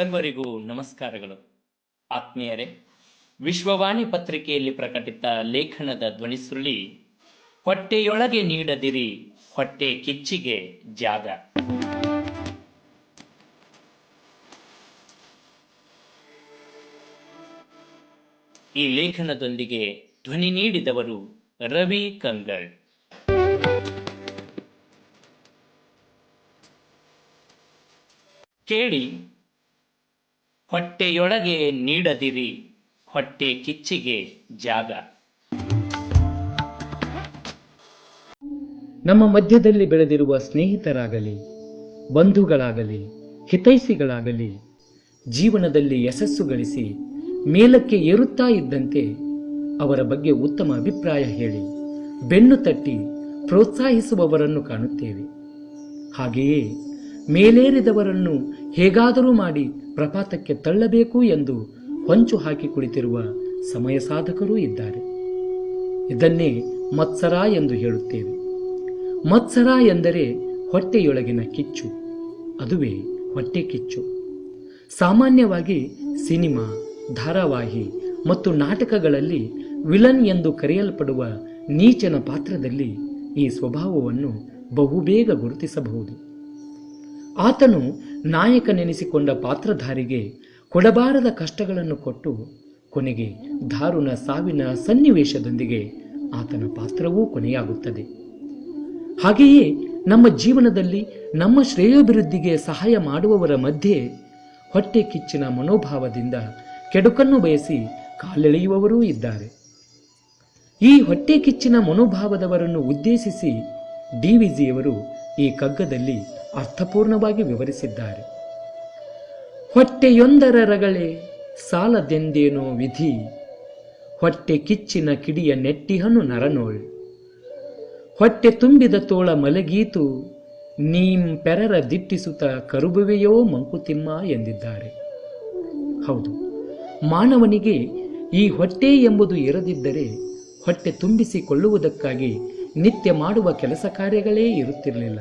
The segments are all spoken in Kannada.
ಸರ್ವರಿಗೂ ನಮಸ್ಕಾರಗಳು. ಆತ್ಮೀಯರೇ, ವಿಶ್ವವಾಣಿ ಪತ್ರಿಕೆಯಲ್ಲಿ ಪ್ರಕಟಿತ ಲೇಖನದ ಧ್ವನಿಸುರುಳಿ ಹೊಟ್ಟೆಯೊಳಗೆ ನೀಡದಿರಿ, ಹೊಟ್ಟೆ ಕಿಚ್ಚಿಗೆ ಜಾಗ. ಈ ಲೇಖನದೊಂದಿಗೆ ಧ್ವನಿ ನೀಡಿದವರು ರವಿ ಕಂಗಳ್ ಕೇಳಿ ಹೊಟ್ಟೆಯೊಳಗೆ ನೀಡದಿರಿ, ಹೊಟ್ಟೆ ಕಿಚ್ಚಿಗೆ ಜಾಗ. ನಮ್ಮ ಮಧ್ಯದಲ್ಲಿ ಬೆಳೆದಿರುವ ಸ್ನೇಹಿತರಾಗಲಿ, ಬಂಧುಗಳಾಗಲಿ ಹಿತೈಸಿಗಳಾಗಲಿ ಜೀವನದಲ್ಲಿ ಯಶಸ್ಸು ಗಳಿಸಿ ಮೇಲಕ್ಕೆ ಏರುತ್ತಾ ಇದ್ದಂತೆ ಅವರ ಬಗ್ಗೆ ಉತ್ತಮ ಅಭಿಪ್ರಾಯ ಹೇಳಿ, ಬೆನ್ನು ತಟ್ಟಿ ಪ್ರೋತ್ಸಾಹಿಸುವವರನ್ನು ಕಾಣುತ್ತೇವೆ. ಹಾಗೆಯೇ ಮೇಲೇರಿದವರನ್ನು ಹೇಗಾದರೂ ಮಾಡಿ ಪ್ರಪಾತಕ್ಕೆ ತಳ್ಳಬೇಕು ಎಂದು ಹೊಂಚು ಹಾಕಿ ಕುಳಿತಿರುವ ಸಮಯ ಸಾಧಕರೂ ಇದ್ದಾರೆ. ಇದನ್ನೇ ಮತ್ಸರ ಎಂದು ಹೇಳುತ್ತೇವೆ. ಮತ್ಸರ ಎಂದರೆ ಹೊಟ್ಟೆಯೊಳಗಿನ ಕಿಚ್ಚು. ಅದುವೇ ಹೊಟ್ಟೆ ಕಿಚ್ಚು. ಸಾಮಾನ್ಯವಾಗಿ ಸಿನಿಮಾ, ಧಾರಾವಾಹಿ ಮತ್ತು ನಾಟಕಗಳಲ್ಲಿ ವಿಲನ್ ಎಂದು ಕರೆಯಲ್ಪಡುವ ನೀಚನ ಪಾತ್ರದಲ್ಲಿ ಈ ಸ್ವಭಾವವನ್ನು ಬಹುಬೇಗ ಗುರುತಿಸಬಹುದು. ಆತನು ನಾಯಕನೆನಿಸಿಕೊಂಡ ಪಾತ್ರಧಾರಿಗೆ ಕೊಡಬಾರದ ಕಷ್ಟಗಳನ್ನು ಕೊಟ್ಟು ಕೊನೆಗೆ ದಾರುಣ ಸಾವಿನ ಸನ್ನಿವೇಶದೊಂದಿಗೆ ಆತನ ಪಾತ್ರವೂ ಕೊನೆಯಾಗುತ್ತದೆ. ಹಾಗೆಯೇ ನಮ್ಮ ಜೀವನದಲ್ಲಿ ನಮ್ಮ ಶ್ರೇಯೋಭಿವೃದ್ಧಿಗೆ ಸಹಾಯ ಮಾಡುವವರ ಮಧ್ಯೆ ಹೊಟ್ಟೆ ಕಿಚ್ಚಿನ ಮನೋಭಾವದಿಂದ ಕೆಡುಕನ್ನು ಬಯಸಿ ಕಾಲೆಳೆಯುವವರೂ ಇದ್ದಾರೆ. ಈ ಹೊಟ್ಟೆ ಕಿಚ್ಚಿನ ಮನೋಭಾವದವರನ್ನು ಉದ್ದೇಶಿಸಿ ಡಿ ವಿಜಿಯವರು ಈ ಕಗ್ಗದಲ್ಲಿ ಅರ್ಥಪೂರ್ಣವಾಗಿ ವಿವರಿಸಿದ್ದಾರೆ. ಹೊಟ್ಟೆಯೊಂದರ ರಗಳೆ ಸಾಲದೆಂದೇನೋ ವಿಧಿ, ಹೊಟ್ಟೆ ಕಿಚ್ಚಿನ ಕಿಡಿಯ ನೆಟ್ಟಿಹನು ನರನೋಳ್ ಹೊಟ್ಟೆ ತುಂಬಿದ ತೋಳ ಮಲಗೀತು, ನೀಂ ಪೆರರ ದಿಟ್ಟಿಸುತ್ತ ಕರುಬುವೆಯೋ ಮಂಕುತಿಮ್ಮ ಎಂದಿದ್ದಾರೆ. ಹೌದು, ಮಾನವನಿಗೆ ಈ ಹೊಟ್ಟೆ ಎಂಬುದು ಇರದಿದ್ದರೆ ಹೊಟ್ಟೆ ತುಂಬಿಸಿಕೊಳ್ಳುವುದಕ್ಕಾಗಿ ನಿತ್ಯ ಮಾಡುವ ಕೆಲಸ ಕಾರ್ಯಗಳೇ ಇರುತ್ತಿರಲಿಲ್ಲ.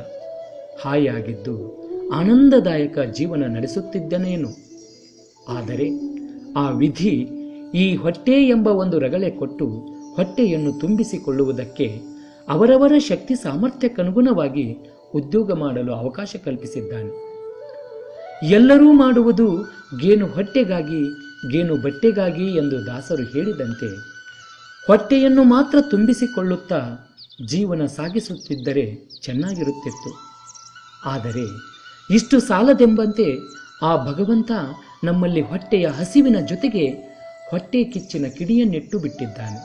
ಹಾಯಾಗಿದ್ದು ಆನಂದದಾಯಕ ಜೀವನ ನಡೆಸುತ್ತಿದ್ದನೇನು? ಆದರೆ ಆ ವಿಧಿ ಈ ಹೊಟ್ಟೆ ಎಂಬ ಒಂದು ರಗಳೆ ಕೊಟ್ಟು ಹೊಟ್ಟೆಯನ್ನು ತುಂಬಿಸಿಕೊಳ್ಳುವುದಕ್ಕೆ ಅವರವರ ಶಕ್ತಿ ಸಾಮರ್ಥ್ಯಕ್ಕನುಗುಣವಾಗಿ ಉದ್ಯೋಗ ಮಾಡಲು ಅವಕಾಶ ಕಲ್ಪಿಸಿದ್ದಾನೆ. ಎಲ್ಲರೂ ಮಾಡುವುದು ಗೇನು ಹೊಟ್ಟೆಗಾಗಿ, ಗೇನು ಬಟ್ಟೆಗಾಗಿ ಎಂದು ದಾಸರು ಹೇಳಿದಂತೆ ಹೊಟ್ಟೆಯನ್ನು ಮಾತ್ರ ತುಂಬಿಸಿಕೊಳ್ಳುತ್ತಾ ಜೀವನ ಸಾಗಿಸುತ್ತಿದ್ದರೆ ಚೆನ್ನಾಗಿರುತ್ತಿತ್ತು. ಆದರೆ ಇಷ್ಟು ಸಾಲದೆಂಬಂತೆ ಆ ಭಗವಂತ ನಮ್ಮಲ್ಲಿ ಹೊಟ್ಟೆಯ ಹಸಿವಿನ ಜೊತೆಗೆ ಹೊಟ್ಟೆ ಕಿಚ್ಚಿನ ಕಿಡಿಯನ್ನಿಟ್ಟು ಬಿಟ್ಟಿದ್ದಾನೆ.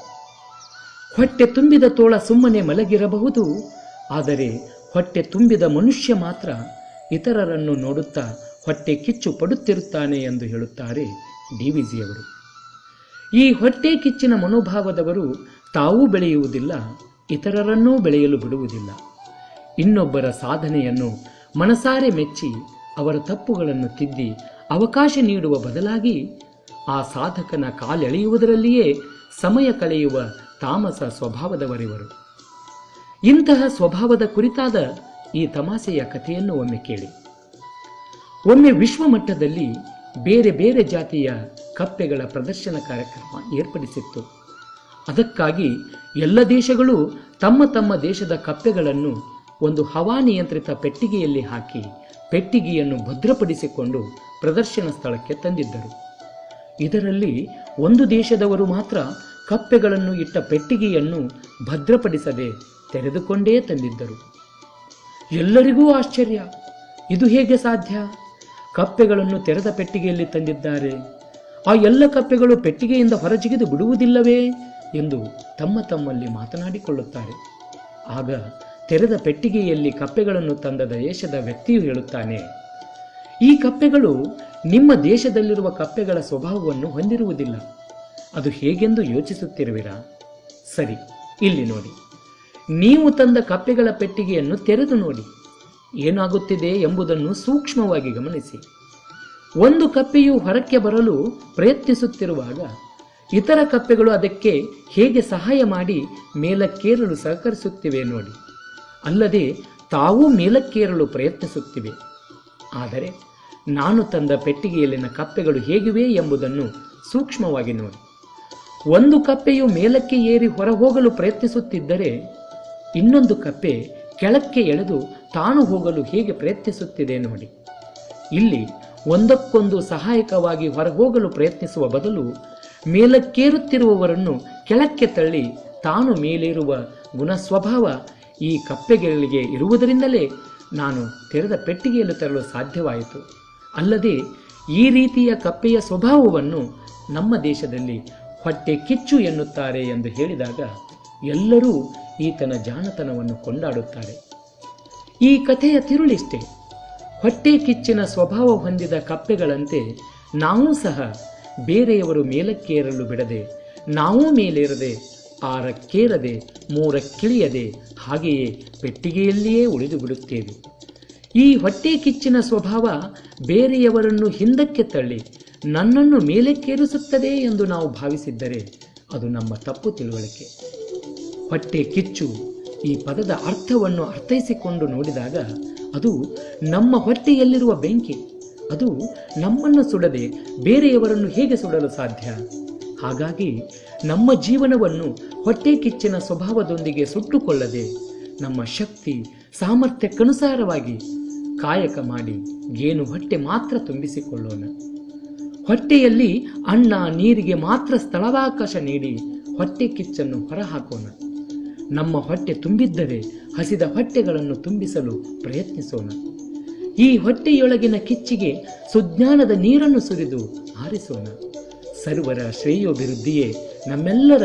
ಹೊಟ್ಟೆ ತುಂಬಿದ ತೋಳ ಸುಮ್ಮನೆ ಮಲಗಿರಬಹುದು, ಆದರೆ ಹೊಟ್ಟೆ ತುಂಬಿದ ಮನುಷ್ಯ ಮಾತ್ರ ಇತರರನ್ನು ನೋಡುತ್ತಾ ಹೊಟ್ಟೆ ಕಿಚ್ಚು ಪಡುತ್ತಿರುತ್ತಾನೆ ಎಂದು ಹೇಳುತ್ತಾರೆ ಡಿ ವಿಜಿಯವರು ಈ ಹೊಟ್ಟೆ ಕಿಚ್ಚಿನ ಮನೋಭಾವದವರು ತಾವೂ ಬೆಳೆಯುವುದಿಲ್ಲ, ಇತರರನ್ನೂ ಬೆಳೆಯಲು ಬಿಡುವುದಿಲ್ಲ. ಇನ್ನೊಬ್ಬರ ಸಾಧನೆಯನ್ನು ಮನಸಾರೆ ಮೆಚ್ಚಿ ಅವರ ತಪ್ಪುಗಳನ್ನು ತಿದ್ದಿ ಅವಕಾಶ ನೀಡುವ ಬದಲಾಗಿ ಆ ಸಾಧಕನ ಕಾಲೆಳೆಯುವುದರಲ್ಲಿಯೇ ಸಮಯ ಕಳೆಯುವ ತಾಮಸ ಸ್ವಭಾವದವರಿವರು. ಇಂತಹ ಸ್ವಭಾವದ ಕುರಿತಾದ ಈ ತಮಾಸೆಯ ಕಥೆಯನ್ನು ಒಮ್ಮೆ ಕೇಳಿ. ಒಮ್ಮೆ ವಿಶ್ವಮಟ್ಟದಲ್ಲಿ ಬೇರೆ ಬೇರೆ ಜಾತಿಯ ಕಪ್ಪೆಗಳ ಪ್ರದರ್ಶನ ಕಾರ್ಯಕ್ರಮ ಏರ್ಪಡಿಸಿತ್ತು. ಅದಕ್ಕಾಗಿ ಎಲ್ಲ ದೇಶಗಳು ತಮ್ಮ ತಮ್ಮ ದೇಶದ ಕಪ್ಪೆಗಳನ್ನು ಒಂದು ಹವಾನಿಯಂತ್ರಿತ ಪೆಟ್ಟಿಗೆಯಲ್ಲಿ ಹಾಕಿ ಪೆಟ್ಟಿಗೆಯನ್ನು ಭದ್ರಪಡಿಸಿಕೊಂಡು ಪ್ರದರ್ಶನ ಸ್ಥಳಕ್ಕೆ ತಂದಿದ್ದರು. ಇದರಲ್ಲಿ ಒಂದು ದೇಶದವರು ಮಾತ್ರ ಕಪ್ಪೆಗಳನ್ನು ಇಟ್ಟ ಪೆಟ್ಟಿಗೆಯನ್ನು ಭದ್ರಪಡಿಸದೆ ತೆರೆದುಕೊಂಡೇ ತಂದಿದ್ದರು. ಎಲ್ಲರಿಗೂ ಆಶ್ಚರ್ಯ! ಇದು ಹೇಗೆ ಸಾಧ್ಯ? ಕಪ್ಪೆಗಳನ್ನು ತೆರೆದ ಪೆಟ್ಟಿಗೆಯಲ್ಲಿ ತಂದಿದ್ದಾರೆ. ಆ ಎಲ್ಲ ಕಪ್ಪೆಗಳು ಪೆಟ್ಟಿಗೆಯಿಂದ ಹೊರಜಿಗಿದು ಬಿಡುವುದಿಲ್ಲವೇ? ಎಂದು ತಮ್ಮ ತಮ್ಮಲ್ಲಿ ಮಾತನಾಡಿಕೊಳ್ಳುತ್ತಾರೆ. ಆಗ ತೆರೆದ ಪೆಟ್ಟಿಗೆಯಲ್ಲಿ ಕಪ್ಪೆಗಳನ್ನು ತಂದ ದೇಶದ ವ್ಯಕ್ತಿಯು ಹೇಳುತ್ತಾನೆ, ಈ ಕಪ್ಪೆಗಳು ನಿಮ್ಮ ದೇಶದಲ್ಲಿರುವ ಕಪ್ಪೆಗಳ ಸ್ವಭಾವವನ್ನು ಹೊಂದಿರುವುದಿಲ್ಲ. ಅದು ಹೇಗೆಂದು ಯೋಚಿಸುತ್ತಿರುವಿರಾ? ಸರಿ, ಇಲ್ಲಿ ನೋಡಿ. ನೀವು ತಂದ ಕಪ್ಪೆಗಳ ಪೆಟ್ಟಿಗೆಯನ್ನು ತೆರೆದು ನೋಡಿ. ಏನಾಗುತ್ತಿದೆ ಎಂಬುದನ್ನು ಸೂಕ್ಷ್ಮವಾಗಿ ಗಮನಿಸಿ. ಒಂದು ಕಪ್ಪೆಯು ಹೊರಕ್ಕೆ ಬರಲು ಪ್ರಯತ್ನಿಸುತ್ತಿರುವಾಗ ಇತರ ಕಪ್ಪೆಗಳು ಅದಕ್ಕೆ ಹೇಗೆ ಸಹಾಯ ಮಾಡಿ ಮೇಲಕ್ಕೇರಲು ಸಹಕರಿಸುತ್ತಿವೆ ನೋಡಿ. ಅಲ್ಲದೆ ತಾವೂ ಮೇಲಕ್ಕೇರಲು ಪ್ರಯತ್ನಿಸುತ್ತಿವೆ. ಆದರೆ ನಾನು ತಂದ ಪೆಟ್ಟಿಗೆಯಲ್ಲಿನ ಕಪ್ಪೆಗಳು ಹೇಗಿವೆ ಎಂಬುದನ್ನು ಸೂಕ್ಷ್ಮವಾಗಿ ನೋಡಿ. ಒಂದು ಕಪ್ಪೆಯು ಮೇಲಕ್ಕೆ ಏರಿ ಹೊರಹೋಗಲು ಪ್ರಯತ್ನಿಸುತ್ತಿದ್ದರೆ ಇನ್ನೊಂದು ಕಪ್ಪೆ ಕೆಳಕ್ಕೆ ಎಳೆದು ತಾನು ಹೋಗಲು ಹೇಗೆ ಪ್ರಯತ್ನಿಸುತ್ತಿದೆ ನೋಡಿ. ಇಲ್ಲಿ ಒಂದಕ್ಕೊಂದು ಸಹಾಯಕವಾಗಿ ಹೊರಹೋಗಲು ಪ್ರಯತ್ನಿಸುವ ಬದಲು ಮೇಲಕ್ಕೇರುತ್ತಿರುವವರನ್ನು ಕೆಳಕ್ಕೆ ತಳ್ಳಿ ತಾನು ಮೇಲೇರುವ ಗುಣಸ್ವಭಾವ ಈ ಕಪ್ಪೆಗಳಿಗೆ ಇರುವುದರಿಂದಲೇ ನಾನು ತೆರೆದ ಪೆಟ್ಟಿಗೆಯನ್ನು ತರಲು ಸಾಧ್ಯವಾಯಿತು. ಅಲ್ಲದೆ ಈ ರೀತಿಯ ಕಪ್ಪೆಯ ಸ್ವಭಾವವನ್ನು ನಮ್ಮ ದೇಶದಲ್ಲಿ ಹೊಟ್ಟೆ ಕಿಚ್ಚು ಎನ್ನುತ್ತಾರೆ ಎಂದು ಹೇಳಿದಾಗ ಎಲ್ಲರೂ ಈತನ ಜಾಣತನವನ್ನು ಕೊಂಡಾಡುತ್ತಾರೆ. ಈ ಕಥೆಯ ತಿರುಳಿಷ್ಟೆ. ಹೊಟ್ಟೆ ಕಿಚ್ಚಿನ ಸ್ವಭಾವ ಹೊಂದಿದ ಕಪ್ಪೆಗಳಂತೆ ನಾವೂ ಸಹ ಬೇರೆಯವರು ಮೇಲಕ್ಕೇರಲು ಬಿಡದೆ ನಾವೂ ಮೇಲೇರದೆ ಆರಕ್ಕೇರದೆ ಮೂರಕ್ಕಿಳಿಯದೆ ಹಾಗೆಯೇ ಪೆಟ್ಟಿಗೆಯಲ್ಲಿಯೇ ಉಳಿದು ಬಿಡುತ್ತೇವೆ. ಈ ಹೊಟ್ಟೆ ಕಿಚ್ಚಿನ ಸ್ವಭಾವ ಬೇರೆಯವರನ್ನು ಹಿಂದಕ್ಕೆ ತಳ್ಳಿ, ನನ್ನನ್ನು ಮೇಲಕ್ಕೇರಿಸುತ್ತದೆ ಎಂದು ನಾವು ಭಾವಿಸಿದ್ದರೆ ಅದು ನಮ್ಮ ತಪ್ಪು ತಿಳುವಳಿಕೆ. ಹೊಟ್ಟೆ ಕಿಚ್ಚು ಈ ಪದದ ಅರ್ಥವನ್ನು ಅರ್ಥೈಸಿಕೊಂಡು ನೋಡಿದಾಗ ಅದು ನಮ್ಮ ಹೊಟ್ಟೆಯಲ್ಲಿರುವ ಬೆಂಕಿ, ಅದು ನಮ್ಮನ್ನು ಸುಡದೆ ಬೇರೆಯವರನ್ನು ಹೇಗೆ ಸುಡಲು ಸಾಧ್ಯ? ಹಾಗಾಗಿ ನಮ್ಮ ಜೀವನವನ್ನು ಹೊಟ್ಟೆ ಕಿಚ್ಚಿನ ಸ್ವಭಾವದೊಂದಿಗೆ ಸುಟ್ಟುಕೊಳ್ಳದೆ ನಮ್ಮ ಶಕ್ತಿ ಸಾಮರ್ಥ್ಯಕ್ಕನುಸಾರವಾಗಿ ಕಾಯಕ ಮಾಡಿ ಗೇನು ಹೊಟ್ಟೆ ಮಾತ್ರ ತುಂಬಿಸಿಕೊಳ್ಳೋಣ. ಹೊಟ್ಟೆಯಲ್ಲಿ ಅನ್ನ ನೀರಿಗೆ ಮಾತ್ರ ಸ್ಥಳಾವಕಾಶ ನೀಡಿ ಹೊಟ್ಟೆ ಕಿಚ್ಚನ್ನು ಹೊರಹಾಕೋಣ. ನಮ್ಮ ಹೊಟ್ಟೆ ತುಂಬಿದ್ದರೆ ಹಸಿದ ಹೊಟ್ಟೆಗಳನ್ನು ತುಂಬಿಸಲು ಪ್ರಯತ್ನಿಸೋಣ. ಈ ಹೊಟ್ಟೆಯೊಳಗಿನ ಕಿಚ್ಚಿಗೆ ಸುಜ್ಞಾನದ ನೀರನ್ನು ಸುರಿದು ಆರಿಸೋಣ ಸರ್ವರ ಶ್ರೇಯೋಭಿವೃದ್ಧಿಯೇ ನಮ್ಮೆಲ್ಲರ